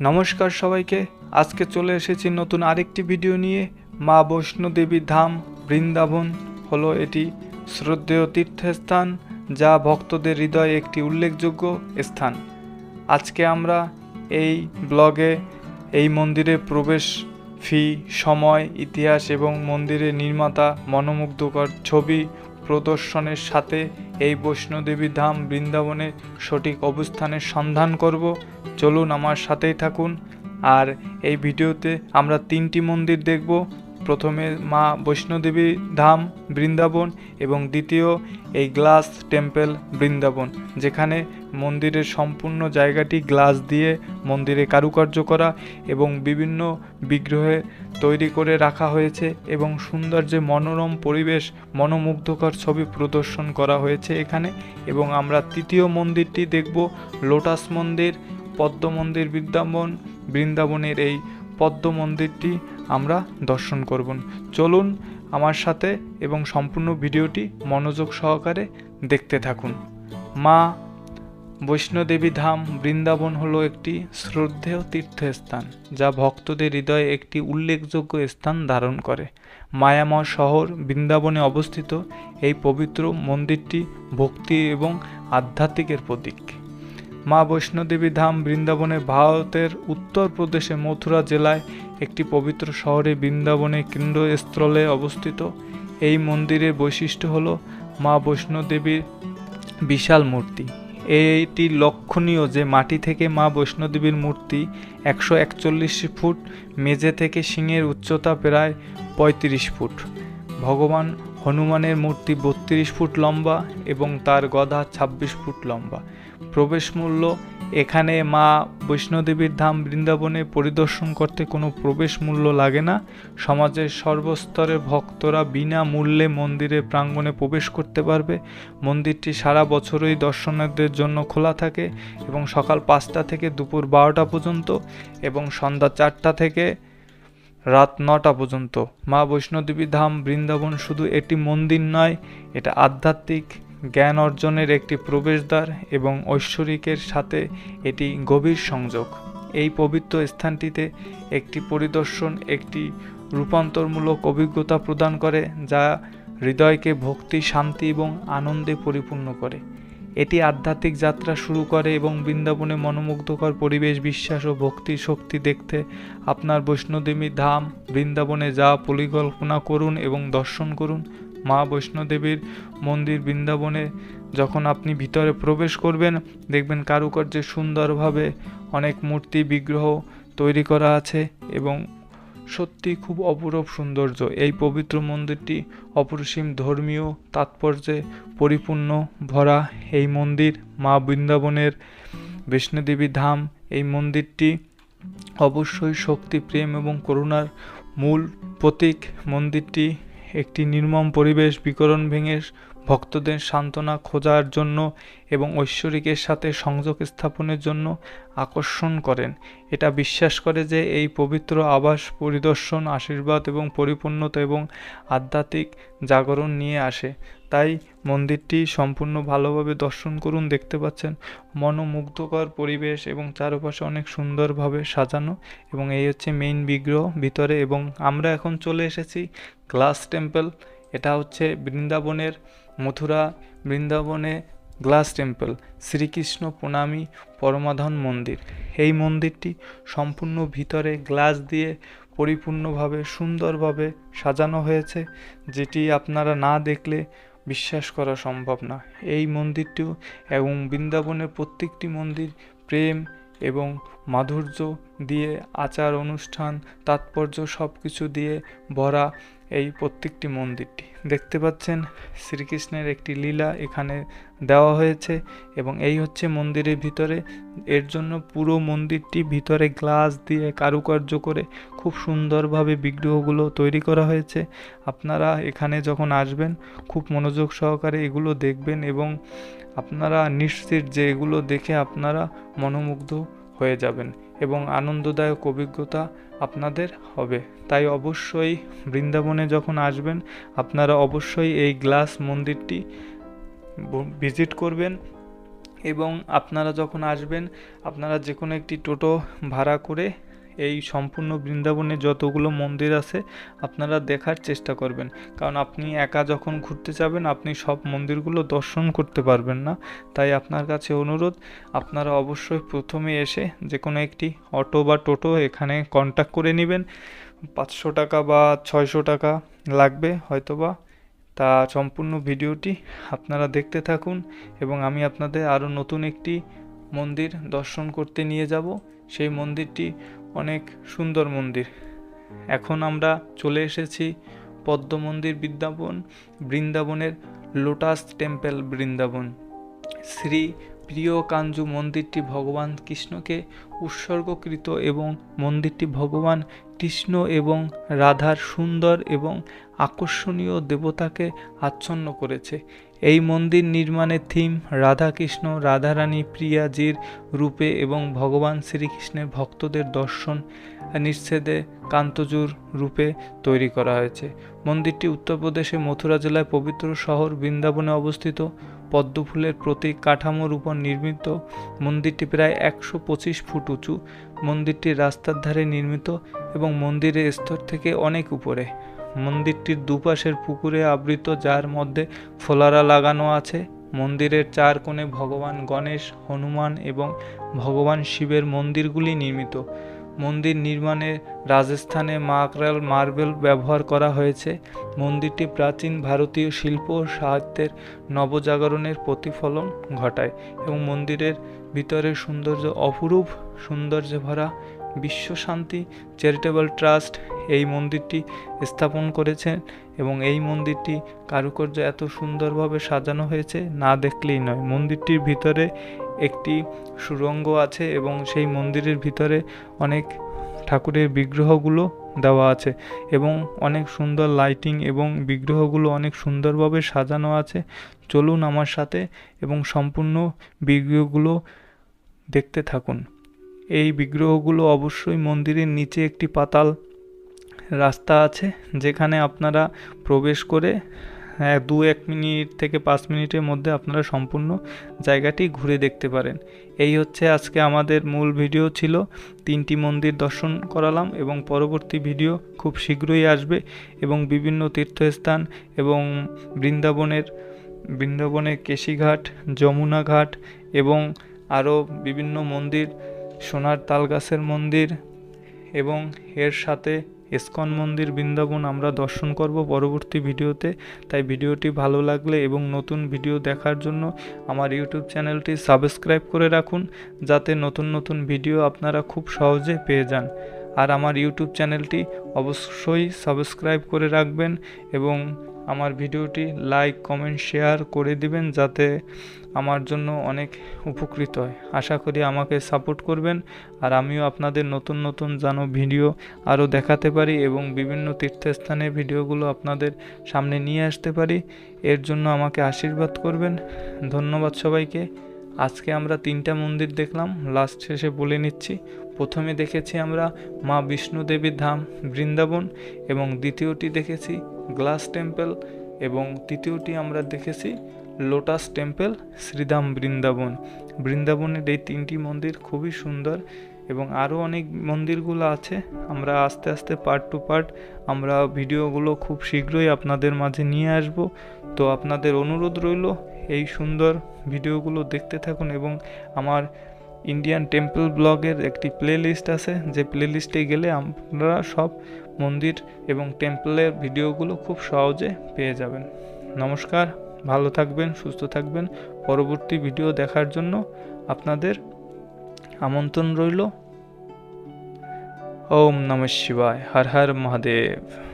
নমস্কার সবাইকে। আজকে চলে এসেছি নতুন আরেকটি ভিডিও নিয়ে। মা বৈষ্ণোদেবী ধাম, বৃন্দাবন হলো এটি শ্রদ্ধেয় তীর্থস্থান, যা ভক্তদের হৃদয়ে একটি উল্লেখযোগ্য স্থান। আজকে আমরা এই ব্লগে এই মন্দিরে প্রবেশ ফি, সময়, ইতিহাস এবং মন্দিরের নির্মাতা মনোমুগ্ধকর ছবি প্রদর্শনের সাথে এই বৈষ্ণোদেবী ধাম, বৃন্দাবনের সঠিক অবস্থানের সন্ধান করব। চলুন আমার সাথেই থাকুন। আর এই ভিডিওতে আমরা তিনটি মন্দির দেখব। প্রথমে মা বৈষ্ণোদেবী ধাম, বৃন্দাবন এবং দ্বিতীয় এই গ্লাস টেম্পল, বৃন্দাবন, যেখানে মন্দিরের সম্পূর্ণ জায়গাটি গ্লাস দিয়ে মন্দিরে কারুকার্য করা এবং বিভিন্ন বিগ্রহে তৈরি করে রাখা হয়েছে এবং সুন্দর যে মনোরম পরিবেশ, মনোমুগ্ধকর ছবি প্রদর্শন করা হয়েছে এখানে এবং আমরা তৃতীয় মন্দিরটি দেখব, লোটাস মন্দির পদ্ম মন্দির বৃন্দাবন, বৃন্দাবনের এই পদ্ম মন্দিরটি আমরা দর্শন করব। চলুন আমার সাথে এবং সম্পূর্ণ ভিডিওটি মনোযোগ সহকারে দেখতে থাকুন। মা বৈষ্ণোদেবী ধাম বৃন্দাবন হলো একটি শ্রদ্ধেয় তীর্থস্থান, যা ভক্তদের হৃদয়ে একটি উল্লেখযোগ্য স্থান ধারণ করে। মায়াময় শহর বৃন্দাবনে অবস্থিত এই পবিত্র মন্দিরটি ভক্তি এবং আধ্যাত্মিকের প্রতীক। মা বৈষ্ণোদেবী ধাম বৃন্দাবনে ভারতের উত্তরপ্রদেশে মথুরা জেলায় একটি পবিত্র শহরে বৃন্দাবনে কেন্দ্রস্থলে অবস্থিত। এই মন্দিরের বৈশিষ্ট্য হল মা বৈষ্ণোদেবীর বিশাল মূর্তি। এইটি লক্ষণীয় যে মাটি থেকে মা বৈষ্ণোদেবীর মূর্তি একশো একচল্লিশ ফুট, মেঝে থেকে সিংহের উচ্চতা প্রায় পঁয়ত্রিশ ফুট। ভগবান হনুমানের মূর্তি বত্রিশ ফুট লম্বা এবং তার গদা ছাব্বিশ ফুট লম্বা। প্রবেশ মূল্য। এখানে মা বৈষ্ণোদেবীর ধাম বৃন্দাবনে পরিদর্শন করতে কোনো প্রবেশ মূল্য লাগে না। সমাজের সর্বস্তরের ভক্তরা বিনা মূল্যে মন্দিরের প্রাঙ্গণে প্রবেশ করতে পারবে। মন্দিরটি সারা বছরই দর্শনার্থীদের জন্য খোলা থাকে এবং সকাল পাঁচটা থেকে দুপুর বারোটা পর্যন্ত এবং সন্ধ্যা চারটা থেকে রাত নটা পর্যন্ত। মা বৈষ্ণোদেবী ধাম বৃন্দাবন শুধু এটি মন্দির নয়, এটা আধ্যাত্মিক জ্ঞান অর্জনের একটি প্রবেশদ্বার এবং ঐশ্বরিকের সাথে এটি গভীর সংযোগ। এই পবিত্র স্থানটিতে একটি পরিদর্শন, একটি রূপান্তরমূলক অভিজ্ঞতা প্রদান করে, যা হৃদয়কে ভক্তি, শান্তি এবং আনন্দে পরিপূর্ণ করে। এটি আধ্যাত্মিক যাত্রা শুরু করে এবং বৃন্দাবনে মনোমুগ্ধকর পরিবেশ, বিশ্বাস ও ভক্তি শক্তি দেখতে আপনার বৈষ্ণোদেবী ধাম, বৃন্দাবনে যা পরিকল্পনা করুন এবং দর্শন করুন। মা বৈষ্ণোদেবীর মন্দির বৃন্দাবনে যখন আপনি ভিতরে প্রবেশ করবেন, দেখবেন কারুকার্যে সুন্দরভাবে অনেক মূর্তি বিগ্রহ তৈরি করা আছে এবং সত্যি খুব অপরূপ সৌন্দর্য। এই পবিত্র মন্দিরটি অপরিসীম ধর্মীয় তাৎপর্যে পরিপূর্ণ ভরা। এই মন্দির মা বৃন্দাবনের বৈষ্ণোদেবী ধাম। এই মন্দিরটি অবশ্যই শক্তি, প্রেম এবং করুণার মূল প্রতীক। মন্দিরটি একটি নির্মম পরিবেশ বিকরণ ভেঙে ভক্তদের সান্ত্বনা খোঁজার জন্য এবং ঐশ্বরিকের সাথে সংযোগ স্থাপনের জন্য আকর্ষণ করেন। এটা বিশ্বাস করে যে এই পবিত্র আবাস পরিদর্শন, আশীর্বাদ এবং পরিপূর্ণতা এবং আধ্যাত্মিক জাগরণ নিয়ে আসে। তাই মন্দিরটি সম্পূর্ণ ভালোভাবে দর্শন করুন, দেখতে পাচ্ছেন। মনোমুগ্ধকর পরিবেশ এবং চারপাশে অনেক সুন্দরভাবে সাজানো এবং এই হচ্ছে মেইন বিগ্রহ ভিতরে এবং আমরা এখন চলে এসেছি গ্লাস টেম্পল এটা হচ্ছে বৃন্দাবনের মথুরা বৃন্দাবনে গ্লাস টেম্পল শ্রীকৃষ্ণ প্রণামী পরমাধন মন্দির। এই মন্দিরটি সম্পূর্ণ ভিতরে গ্লাস দিয়ে পরিপূর্ণভাবে সুন্দরভাবে সাজানো হয়েছে, যেটি আপনারা না দেখলে বিশ্বাস করা সম্ভব না। এই মন্দিরটিও এবং বৃন্দাবনের প্রত্যেকটি মন্দির প্রেম এবং মাধুর্য দিয়ে আচার অনুষ্ঠান তাৎপর্য সব কিছু দিয়ে ভরা এই প্রত্যেকটি মন্দিরটি। দেখতে পাচ্ছেন, শ্রীকৃষ্ণের একটি লীলা এখানে দেওয়া হয়েছে এবং এই হচ্ছে মন্দিরের ভিতরে। এর জন্য পুরো মন্দিরটি ভিতরে গ্লাস দিয়ে কারুকার্য করে খুব সুন্দরভাবে বিগ্রহগুলো তৈরি করা হয়েছে। আপনারা এখানে যখন আসবেন, খুব মনোযোগ সহকারে এগুলো দেখবেন এবং আপনারা নিশ্চিত যে এগুলো দেখে আপনারা মনোমুগ্ধ হয়ে যাবেন এবং আনন্দদায়ক অভিজ্ঞতা আপনাদের হবে। তাই অবশ্যই বৃন্দাবনে যখন আসবেন, আপনারা অবশ্যই এই গ্লাস মন্দিরটি ভিজিট করবেন এবং আপনারা যখন আসবেন, আপনারা যে কোনো একটি টোটো ভাড়া করে এই সম্পূর্ণ বৃন্দাবনে যতগুলো মন্দির আছে, আপনারা দেখার চেষ্টা করবেন। কারণ আপনি একা যখন ঘুরতে যাবেন, আপনি সব মন্দিরগুলো দর্শন করতে পারবেন না। তাই আপনার কাছে অনুরোধ, আপনারা অবশ্যই প্রথমে এসে যে কোনো একটি অটো বা টোটো এখানে কন্ট্যাক্ট করে নেবেন। পাঁচশো টাকা বা ছয়শো টাকা লাগবে হয়তোবা। তা সম্পূর্ণ ভিডিওটি আপনারা দেখতে থাকুন এবং আমি আপনাদের আরও নতুন একটি মন্দির দর্শন করতে নিয়ে যাব। সেই মন্দিরটি অনেক সুন্দর মন্দির। এখন আমরা চলে এসেছি পদ্ম মন্দির বৃন্দাবন, বৃন্দাবনের লোটাস টেম্পেল বৃন্দাবন। শ্রী প্রিয় কাঞ্জু মন্দিরটি ভগবান কৃষ্ণকে উৎসর্গকৃত এবং মন্দিরটি ভগবান কৃষ্ণ এবং রাধার সুন্দর এবং আকর্ষণীয় দেবতাকে আচ্ছন্ন করেছে। এই মন্দির নির্মাণের থিম রাধাকৃষ্ণ, রাধারানী, প্রিয়াজির রূপে এবং ভগবান শ্রীকৃষ্ণের ভক্তদের দর্শন নিচ্ছেদে কান্তজুর রূপে তৈরি করা হয়েছে। মন্দিরটি উত্তরপ্রদেশে মথুরা জেলায় পবিত্র শহর বৃন্দাবনে অবস্থিত। পদ্মফুলের প্রতীক কাঠামোর উপর নির্মিত। মন্দিরটি প্রায় একশো পঁচিশ ফুট উঁচু। মন্দিরটি রাস্তার ধারে নির্মিত এবং মন্দিরের স্তর থেকে অনেক উপরে। মন্দিরটির দুপাশের পুকুরে আবৃত, যার মধ্যে ফোলারা লাগানো আছে। মন্দিরের চার কোণে ভগবান গণেশ, হনুমান এবং ভগবান শিবের মন্দিরগুলি নির্মিত। মন্দির নির্মাণে রাজস্থানে মাকরাল মার্বেল ব্যবহার করা হয়েছে। মন্দিরটি প্রাচীন ভারতীয় শিল্প ও সাহিত্যের নবজাগরণের প্রতিফলন ঘটায় এবং মন্দিরের ভিতরের সৌন্দর্য অপরূপ সৌন্দর্যে ভরা বিশ্ব শান্তি চ্যারিটেবল ট্রাস্ট এই মন্দিরটি স্থাপন করেছেন এবং এই মন্দিরটি কারুকার্য এত সুন্দরভাবে সাজানো হয়েছে না দেখলেই নয়। মন্দিরটির ভিতরে একটি সুরঙ্গ আছে এবং সেই মন্দিরের ভিতরে অনেক ঠাকুরের বিগ্রহগুলো দেওয়া আছে এবং অনেক সুন্দর লাইটিং এবং বিগ্রহগুলো অনেক সুন্দরভাবে সাজানো আছে। চলুন আমার সাথে এবং সম্পূর্ণ বিগ্রহগুলো দেখতে থাকুন। এই বিগ্রহগুলো অবশ্যই মন্দিরের নিচে একটি পাতাল রাস্তা আছে যেখানে আপনারা প্রবেশ করে হ্যাঁ, দু এক মিনিট থেকে পাঁচ মিনিটের মধ্যে আপনারা সম্পূর্ণ জায়গাটি ঘুরে দেখতে পারেন। এই হচ্ছে আজকে আমাদের মূল ভিডিও ছিল। তিনটি মন্দির দর্শন করালাম এবং পরবর্তী ভিডিও খুব শীঘ্রই আসবে এবং বিভিন্ন তীর্থস্থান এবং বৃন্দাবনের বৃন্দাবনের কেশিঘাট যমুনা ঘাট এবং আরও বিভিন্ন মন্দির সোনার তালগাছের মন্দির এবং এর সাথে ইস্কন মন্দির বৃন্দাবন আমরা দর্শন করব পরবর্তী ভিডিওতে। তাই ভিডিওটি ভালো লাগলে এবং নতুন ভিডিও দেখার জন্য আমার ইউটিউব চ্যানেলটি সাবস্ক্রাইব করে রাখুন, যাতে নতুন নতুন ভিডিও আপনারা খুব সহজে পেয়ে যান। আর আমার ইউটিউব চ্যানেলটি অবশ্যই সাবস্ক্রাইব করে রাখবেন এবং আমার ভিডিওটি লাইক, কমেন্ট, শেয়ার করে দিবেন, যাতে আমার জন্য অনেক উপকৃত হয়। আশা করি আমাকে সাপোর্ট করবেন আর আমিও আপনাদের নতুন নতুন যেন ভিডিও আরও দেখাতে পারি এবং বিভিন্ন তীর্থস্থানের ভিডিওগুলো আপনাদের সামনে নিয়ে আসতে পারি। এর জন্য আমাকে আশীর্বাদ করবেন। ধন্যবাদ সবাইকে। আজকে আমরা তিনটা মন্দির দেখলাম। লাস্ট শেষে বলে নিচ্ছি। প্রথমে দেখেছি আমরা মা বিষ্ণু দেবীর ধাম, বৃন্দাবন এবং দ্বিতীয়টি দেখেছি গ্লাস টেম্পল এবং তৃতীয়টি আমরা দেখেছি লোটাস টেম্পল, শ্রীধাম বৃন্দাবন। বৃন্দাবনের এই তিনটি মন্দির খুবই সুন্দর এবং আরও অনেক মন্দিরগুলো আছে। আমরা আস্তে আস্তে পার্ট টু পার্ট আমরা ভিডিওগুলো খুব শীঘ্রই আপনাদের মাঝে নিয়ে আসব। তো আপনাদের অনুরোধ রইল এই সুন্দর ভিডিওগুলো দেখতে থাকুন এবং আমার ইন্ডিয়ান টেম্পল ব্লগের একটি প্লে লিস্ট আছে। যে প্লে লিস্টে গেলে আপনারা সব মন্দির এবং টেম্পলের ভিডিওগুলো খুব সহজে পেয়ে যাবেন। নমস্কার। ভালো থাকবেন, সুস্থ থাকবেন। পরবর্তী ভিডিও দেখার জন্য আপনাদের আমন্ত্রণ রইল। ওম নম শিবায়। হর হর মহাদেব।